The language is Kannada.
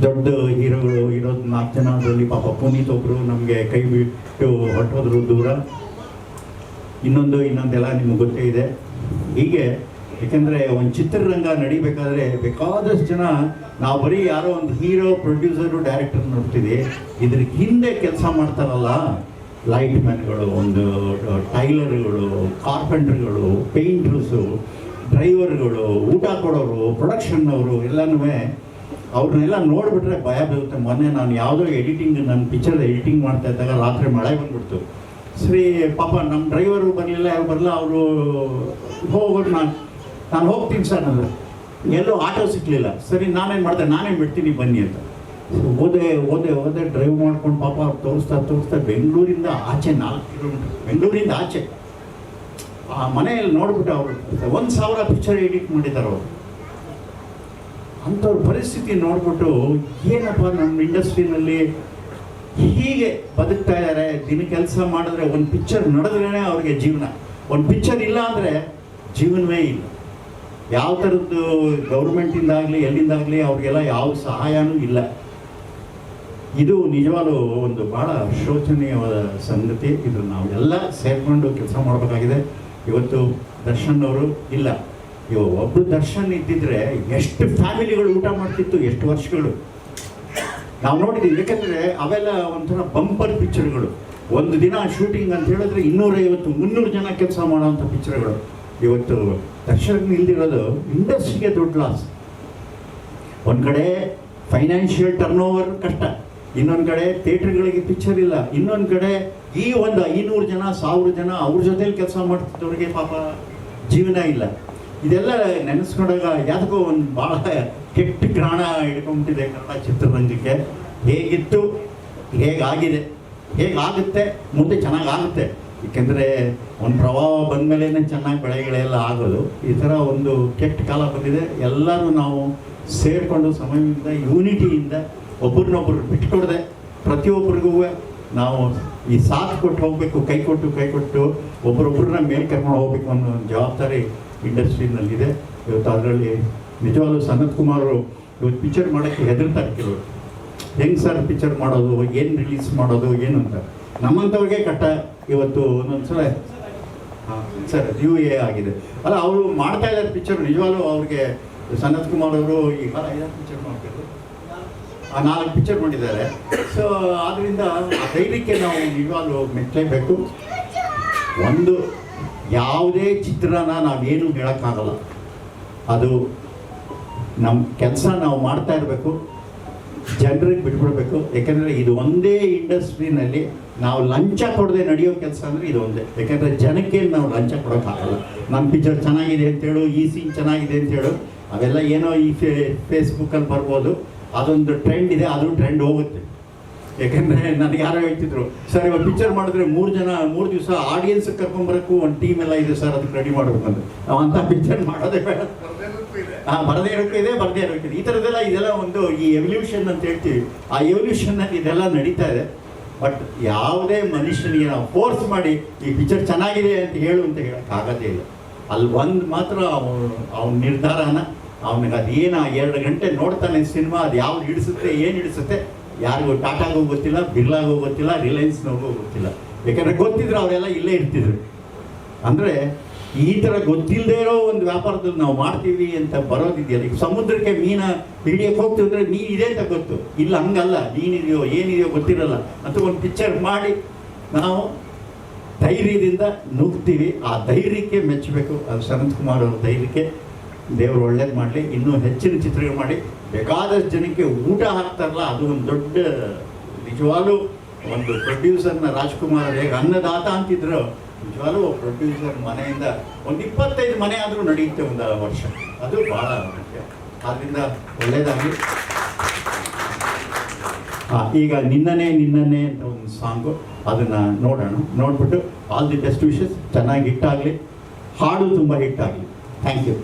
ದೊಡ್ಡ ಹೀರೋಗಳು, ಇರೋದು ನಾಲ್ಕು ಜನ ಅದರಲ್ಲಿ ಪಾಪ ಪುನೀತ್ ಒಬ್ಬರು ನಮಗೆ ಕೈ ಬಿಟ್ಟು ಹೊಟ್ಟೋದ್ರು ದೂರ. ಇನ್ನೊಂದು, ಇನ್ನೊಂದೆಲ್ಲ ನಿಮ್ಗೆ ಗೊತ್ತೇ ಇದೆ. ಹೀಗೆ ಏಕೆಂದರೆ ಒಂದು ಚಿತ್ರರಂಗ ನಡಿಬೇಕಾದ್ರೆ ಬೇಕಾದಷ್ಟು ಜನ, ನಾವು ಬರೀ ಯಾರೋ ಒಂದು ಹೀರೋ, ಪ್ರೊಡ್ಯೂಸರು, ಡೈರೆಕ್ಟರ್ ನೋಡ್ತೀವಿ ಇದ್ರ ಹಿಂದೆ ಕೆಲಸ ಮಾಡ್ತಾರಲ್ಲ, ಲೈಟ್ ಮ್ಯಾನ್ಗಳು, ಒಂದು ಟೈಲರ್ಗಳು, ಕಾರ್ಪೆಂಟ್ರ್ಗಳು, ಪೇಂಟ್ರಸು, ಡ್ರೈವರ್ಗಳು, ಊಟ ಕೊಡೋರು, ಪ್ರೊಡಕ್ಷನ್ನವರು ಎಲ್ಲನೂ ಅವ್ರನ್ನೆಲ್ಲ ನೋಡಿಬಿಟ್ರೆ ಭಯ ಬೀಳುತ್ತೆ ಮೊನ್ನೆ ನಾನು ಯಾವುದೋ ಎಡಿಟಿಂಗ್ ನನ್ನ ಪಿಕ್ಚರ್ ಎಡಿಟಿಂಗ್ ಮಾಡ್ತಾ ಇದ್ದಾಗ ರಾತ್ರಿ ಮಳೆ ಬಂದ್ಬಿಡ್ತು. ಸರಿ ಪಾಪ ನಮ್ಮ ಡ್ರೈವರು ಬರಲಿಲ್ಲ, ಯಾರು ಬರಲ್ಲ ಅವರು ಹೋಗ್ಬಿಟ್ಟು ನಾನು. ನಾನು ಹೋಗ್ತೀನಿ ಸರ್ ನಾನು. ಎಲ್ಲೂ ಆಟೋ ಸಿಕ್ಕಲಿಲ್ಲ ಸರಿ, ನಾನೇನು ಮಾಡ್ದೆ? ನಾನೇ ಬಿಡ್ತೀನಿ, ಬನ್ನಿ ಅಂತ. ಓದೆ ಓದೆ ಓದೆ ಡ್ರೈವ್ ಮಾಡ್ಕೊಂಡು ಪಾಪ ಅವ್ರು ತೋರಿಸ್ತಾ ತೋರಿಸ್ತಾ ಬೆಂಗಳೂರಿಂದ ಆಚೆ ನಾಲ್ಕು ಕಿಲೋಮೀಟರ್ ಬೆಂಗಳೂರಿಂದ ಆಚೆ. ಆ ಮನೆಯಲ್ಲಿ ನೋಡ್ಬಿಟ್ಟು ಅವರು ಒಂದು ಸಾವಿರ ಪಿಕ್ಚರ್ ಎಡಿಟ್ ಮಾಡಿದ್ದಾರೆ ಅವರು. ಅಂಥವ್ರ ಪರಿಸ್ಥಿತಿ ನೋಡ್ಬಿಟ್ಟು ಏನಪ್ಪ ನಮ್ಮ ಇಂಡಸ್ಟ್ರಿನಲ್ಲಿ ಹೀಗೆ ಬದುಕ್ತಾ ಇದ್ದಾರೆ? ದಿನ ಕೆಲಸ ಮಾಡಿದ್ರೆ ಒಂದು ಪಿಕ್ಚರ್ ನಡೆದ್ರೇ ಅವ್ರಿಗೆ ಜೀವನ. ಒಂದು ಪಿಕ್ಚರ್ ಇಲ್ಲ ಅಂದರೆ ಜೀವನವೇ ಇಲ್ಲ. ಯಾವ ಥರದ್ದು ಗೌರ್ಮೆಂಟಿಂದಾಗಲಿ, ಎಲ್ಲಿಂದಾಗಲಿ ಅವ್ರಿಗೆಲ್ಲ ಯಾವ ಸಹಾಯನೂ ಇಲ್ಲ. ಇದು ನಿಜವಾಗ್ಲೂ ಒಂದು ಭಾಳ ಶೋಚನೀಯವಾದ ಸಂಗತಿ. ಇದು ನಾವು ಸೇರಿಕೊಂಡು ಸೇರ್ಕೊಂಡು ಕೆಲಸ ಮಾಡಬೇಕಾಗಿದೆ. ಇವತ್ತು ದರ್ಶನ್ ಅವರು ಇಲ್ಲ. ಇವ ಒಬ್ಬರು ದರ್ಶನ್ ಇದ್ದಿದ್ರೆ ಎಷ್ಟು ಫ್ಯಾಮಿಲಿಗಳು ಊಟ ಮಾಡ್ತಿತ್ತು, ಎಷ್ಟು ವರ್ಷಗಳು. ನಾವು ನೋಡಿದ್ದೀವಿ ಏಕೆಂದರೆ ಅವೆಲ್ಲ ಒಂಥರ ಬಂಪರ್ ಪಿಕ್ಚರ್ಗಳು ಒಂದು ದಿನ ಶೂಟಿಂಗ್ ಅಂತ ಹೇಳಿದ್ರೆ ಇನ್ನೂರೈವತ್ತು, ಮುನ್ನೂರು ಜನ ಕೆಲಸ ಮಾಡೋವಂಥ ಪಿಕ್ಚರ್ಗಳು ಇವತ್ತು ದರ್ಶನ್ ಇಲ್ದಿರೋದು ಇಂಡಸ್ಟ್ರಿಗೆ ದೊಡ್ಡ ಲಾಸ್ ಒಂದು ಕಡೆ ಫೈನಾನ್ಷಿಯಲ್ ಟರ್ನ್ ಓವರ್ ಕಷ್ಟ, ಇನ್ನೊಂದು ಕಡೆ ಥಿಯೇಟ್ರ್ಗಳಿಗೆ ಪಿಕ್ಚರ್ ಇಲ್ಲ, ಇನ್ನೊಂದು ಕಡೆ ಈ ಒಂದು ಐನೂರು ಜನ, ಸಾವಿರ ಜನ ಅವ್ರ ಜೊತೇಲಿ ಕೆಲಸ ಮಾಡ್ತಿದ್ದವ್ರಿಗೆ ಪಾಪ ಜೀವನ ಇಲ್ಲ. ಇದೆಲ್ಲ ನೆನೆಸ್ಕೊಂಡಾಗ ಯಾತಕ್ಕೂ ಒಂದು ಭಾಳ ಕೆಟ್ಟ ಗ್ರಾಣ ಹಿಡ್ಕೊಂಬಿಟ್ಟಿದೆ ಕನ್ನಡ ಚಿತ್ರರಂಗಕ್ಕೆ. ಹೇಗಿತ್ತು? ಹೇಗಾಗಿದೆ? ಹೇಗಾಗುತ್ತೆ? ಮುಂದೆ ಚೆನ್ನಾಗಾಗುತ್ತೆ. ಏಕೆಂದರೆ ಒಂದು ಪ್ರಭಾವ ಬಂದ ಮೇಲೇ ಚೆನ್ನಾಗಿ ಬೆಳೆಗಳೆಲ್ಲ ಆಗೋದು. ಈ ಥರ ಒಂದು ಕೆಟ್ಟ ಕಾಲ ಬಂದಿದೆ. ಎಲ್ಲರೂ ನಾವು ಸೇರಿಕೊಂಡು ಸಮಯದಿಂದ ಯೂನಿಟಿಯಿಂದ ಒಬ್ಬರನ್ನೊಬ್ಬರು ಬಿಟ್ಕೊಡದೆ. ಪ್ರತಿಯೊಬ್ಬರಿಗೂ ನಾವು ಈ ಸಾಥ್ ಕೊಟ್ಟು ಹೋಗಬೇಕು, ಕೈ ಕೊಟ್ಟು ಕೈ ಕೊಟ್ಟು ಒಬ್ಬರೊಬ್ಬರನ್ನ ಮೇಲೆ ಕರ್ಕೊಂಡು ಹೋಗ್ಬೇಕು ಅನ್ನೋ ಜವಾಬ್ದಾರಿ ಇಂಡಸ್ಟ್ರಿನಲ್ಲಿದೆ. ಇವತ್ತು ಅದರಲ್ಲಿ ನಿಜವಾಗ್ಲೂ ಸನತ್ ಕುಮಾರ್ ಇವತ್ತು ಪಿಕ್ಚರ್ ಮಾಡೋಕ್ಕೆ ಹೆದರ್ತಾರೆ ಕೆಲವರು. ಹೆಂಗೆ ಸರ್ ಪಿಕ್ಚರ್ ಮಾಡೋದು? ಏನು ರಿಲೀಸ್ ಮಾಡೋದು? ಏನು ಅಂತ. ನಮ್ಮಂಥವ್ರಿಗೆ ಕಟ್ಟ ಇವತ್ತು ಒಂದೊಂದು ಸಲ ಹಾಂ, ಸರ್ ಯು ಎ ಆಗಿದೆ. ಅಲ್ಲ, ಅವರು ಮಾಡ್ತಾ ಇದ್ದಾರೆ ಪಿಕ್ಚರ್. ನಿಜವಾಗ್ಲೂ ಅವ್ರಿಗೆ ಸನತ್ ಕುಮಾರ್ ಅವರು ಈಗ ಐದಾರು ಪಿಕ್ಚರ್ ಮಾಡ್ತಾರೆ ಆ ನಾಲ್ಕು ಪಿಕ್ಚರ್ ಮಾಡಿದ್ದಾರೆ. ಸೊ ಆದ್ದರಿಂದ ಆ ಧೈರ್ಯಕ್ಕೆ ನಾವು ನಿಜವಾಗ್ಲೂ ಮೆಚ್ಚಲೇಬೇಕು. ಒಂದು ಯಾವುದೇ ಚಿತ್ರನ ನಾವೇನು ಹೇಳೋಕ್ಕಾಗಲ್ಲ. ಅದು ನಮ್ಮ ಕೆಲಸ ನಾವು ಮಾಡ್ತಾ ಇರಬೇಕು, ಜನರಿಗೆ ಬಿಟ್ಬಿಡ್ಬೇಕು. ಯಾಕೆಂದರೆ ಇದು ಒಂದೇ ಇಂಡಸ್ಟ್ರಿನಲ್ಲಿ ನಾವು ಲಂಚ ಕೊಡದೆ ನಡೆಯೋ ಕೆಲಸ ಅಂದರೆ ಇದು ಒಂದೇ. ಯಾಕೆಂದರೆ ಜನಕ್ಕೆ ನಾವು ಲಂಚ ಕೊಡೋಕ್ಕಾಗಲ್ಲ. ನಮ್ಮ ಪಿಕ್ಚರ್ ಚೆನ್ನಾಗಿದೆ ಅಂತೇಳು ಈ ಸೀನ್ ಚೆನ್ನಾಗಿದೆ ಅಂತೇಳು ಅವೆಲ್ಲ ಏನೋ ಈ ಫೇ ಫೇಸ್ಬುಕ್ಕಲ್ಲಿ ಬರ್ಬೋದು. ಅದೊಂದು ಟ್ರೆಂಡ್ ಇದೆ, ಅದು ಟ್ರೆಂಡ್ ಹೋಗುತ್ತೆ. ಯಾಕಂದರೆ ನನಗೆ ಯಾರೋ ಹೇಳ್ತಿದ್ರು ಸರ್ ಇವಾಗ ಪಿಕ್ಚರ್ ಮಾಡಿದ್ರೆ ಮೂರು ಜನ ಮೂರು ದಿವಸ ಆಡಿಯನ್ಸ್ ಕರ್ಕೊಂಬರಕ್ಕೂ ಒಂದು ಟೀಮ್ ಎಲ್ಲ ಇದೆ ಸರ್ ಅದಕ್ಕೆ ರೆಡಿ ಮಾಡಬೇಕು ಅಂತ ಪಿಕ್ಚರ್ ಮಾಡೋದೇ ಬೇಡ. ಹಾ ಬರದೇ ಇರೋಕ್ಕೂ ಇದೆ ಬರದೇ ಇರೋಕ್ಕೂ ಇದೆ. ಈ ಥರದ್ದೆಲ್ಲ ಇದೆಲ್ಲ ಒಂದು ಈ ಎವಲ್ಯೂಷನ್ ಅಂತ ಹೇಳ್ತೀವಿ. ಆ ಎವಲ್ಯೂಷನ್ನಲ್ಲಿ ಇದೆಲ್ಲ ನಡೀತಾ ಇದೆ. ಬಟ್ ಯಾವುದೇ ಮನುಷ್ಯನಿಗೆ ನಾವು ಫೋರ್ಸ್ ಮಾಡಿ ಈ ಪಿಕ್ಚರ್ ಚೆನ್ನಾಗಿದೆ ಅಂತ ಹೇಳು ಅಂತ ಹೇಳೋಕ್ಕಾಗೋದೇ ಇಲ್ಲ. ಅಲ್ಲಿ ಒಂದು ಮಾತ್ರ ಅವನು ಅವನ ನಿರ್ಧಾರನ ಅವನಿಗೆ ಅದೇನು ಎರಡು ಗಂಟೆ ನೋಡ್ತಾನೆ ಸಿನಿಮಾ ಅದು ಯಾವ್ದು ಹಿಡಿಸುತ್ತೆ ಏನು ಹಿಡಿಸುತ್ತೆ ಯಾರಿಗೂ ಟಾಟಾಗೂ ಗೊತ್ತಿಲ್ಲ, ಬಿರ್ಲಾಗೂ ಗೊತ್ತಿಲ್ಲ, ರಿಲಯನ್ಸ್ನವ್ರಿಗೂ ಗೊತ್ತಿಲ್ಲ. ಯಾಕಂದರೆ ಗೊತ್ತಿದ್ರೆ ಅವರೆಲ್ಲ ಇಲ್ಲೇ ಇರ್ತಿದ್ರು. ಅಂದರೆ ಈ ಥರ ಗೊತ್ತಿಲ್ಲದೆ ಇರೋ ಒಂದು ವ್ಯಾಪಾರದಲ್ಲಿ ನಾವು ಮಾಡ್ತೀವಿ ಅಂತ ಬರೋದಿದೆಯಲ್ಲ. ಈಗ ಸಮುದ್ರಕ್ಕೆ ಮೀನ ಹಿಡಿಯಕ್ಕೆ ಹೋಗ್ತೀವಿ ಅಂದರೆ ಮೀನು ಇದೆ ಅಂತ ಗೊತ್ತು. ಇಲ್ಲ, ಹಂಗಲ್ಲ. ಮೀನಿದೆಯೋ ಏನಿದೆಯೋ ಗೊತ್ತಿರಲ್ಲ. ಅಂತ ಒಂದು ಪಿಕ್ಚರ್ ಮಾಡಿ ನಾವು ಧೈರ್ಯದಿಂದ ನುಗ್ತೀವಿ ಆ ಧೈರ್ಯಕ್ಕೆ ಮೆಚ್ಚಬೇಕು. ಅದು ಸನತ್ ಕುಮಾರ್ ಅವ್ರ ಧೈರ್ಯಕ್ಕೆ ದೇವರು ಒಳ್ಳೇದು ಮಾಡಲಿ. ಇನ್ನೂ ಹೆಚ್ಚಿನ ಚಿತ್ರಗಳು ಮಾಡಿ. ಬೇಕಾದಷ್ಟು ಜನಕ್ಕೆ ಊಟ ಹಾಕ್ತಾರಲ್ಲ, ಅದು ಒಂದು ದೊಡ್ಡ ನಿಜವಾಗ್ಲೂ ಒಂದು ಪ್ರೊಡ್ಯೂಸರ್ನ ರಾಜ್ಕುಮಾರ್ ಹೇಗೆ ಅನ್ನದಾತ ಅಂತಿದ್ರು. ನಿಜವಾಗ್ಲೂ ಪ್ರೊಡ್ಯೂಸರ್ ಮನೆಯಿಂದ ಒಂದು ಇಪ್ಪತ್ತೈದು ಮನೆ ಆದರೂ ನಡೆಯುತ್ತೆ ಒಂದು ವರ್ಷ. ಅದು ಭಾಳ ಮುಖ್ಯ. ಆದ್ದರಿಂದ ಒಳ್ಳೇದಾಗಲಿ. ಹಾಂ ಈಗ ನಿನ್ನನೇ ನಿನ್ನನೇ ಅಂತ ಒಂದು ಸಾಂಗು. ಅದನ್ನು ನೋಡೋಣ. ನೋಡ್ಬಿಟ್ಟು ಆಲ್ ದಿ ಬೆಸ್ಟ್ ವಿಷಸ್ ಚೆನ್ನಾಗಿ ಹಿಟ್ಟಾಗಲಿ ಹಾಡು ತುಂಬ ಹಿಟ್ಟಾಗಲಿ ಥ್ಯಾಂಕ್ ಯು